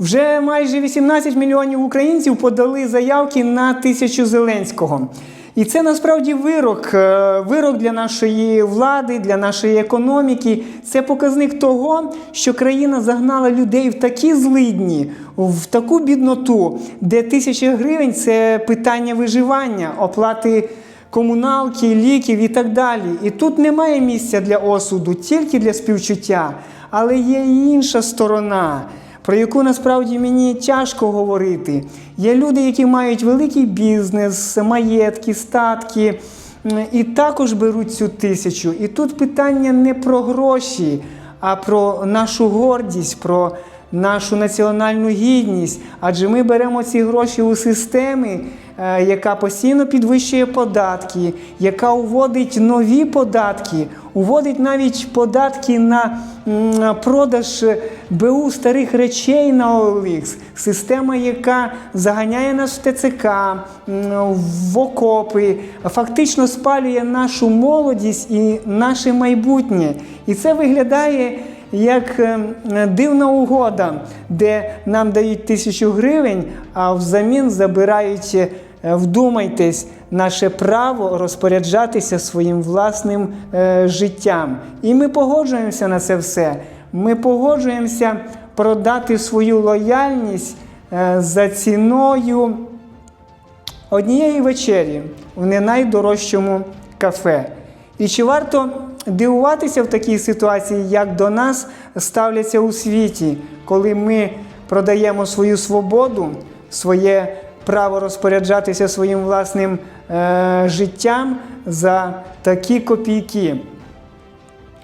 Вже майже 18 мільйонів українців подали заявки на тисячу Зеленського. І це насправді вирок, е, вирок для нашої влади, для нашої економіки. Це показник того, що країна загнала людей в такі злидні, в таку бідноту, де тисяча гривень це питання виживання, оплати комуналки, ліків і так далі. І тут немає місця для осуду, тільки для співчуття. Але є і інша сторона, про яку насправді мені тяжко говорити. Є люди, які мають великий бізнес, маєтки, статки. І також беруть цю тисячу. І тут питання не про гроші, а про нашу гордість, про нашу національну гідність. Адже ми беремо ці гроші у системи, е, яка постійно підвищує податки, яка уводить нові податки, уводить навіть податки на продаж БУ старих речей на OLX. Система, яка заганяє нас в ТЦК, в окопи, фактично спалює нашу молодість і наше майбутнє. І це виглядає як е, дивна угода, де нам дають тисячу гривень, а взамін забирають, е, вдумайтесь, наше право розпоряджатися своїм власним е, життям. І ми погоджуємося на це все. Ми погоджуємося продати свою лояльність за ціною однієї вечері в не найдорожчому кафе. І чи варто дивуватися в такій ситуації, як до нас ставляться у світі, коли ми продаємо свою свободу, своє право розпоряджатися своїм власним е, життям за такі копійки?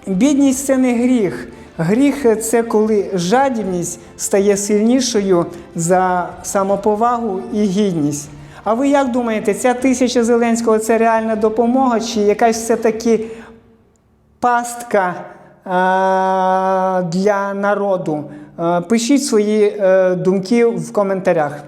Бідність це не гріх. Гріх це коли жадібність стає сильнішою за самоповагу і гідність. А ви як думаєте, ця тисяча Зеленського це реальна допомога, чи якась все-таки пастка е, для народу? Е, пишіть свої е, думки в коментарях.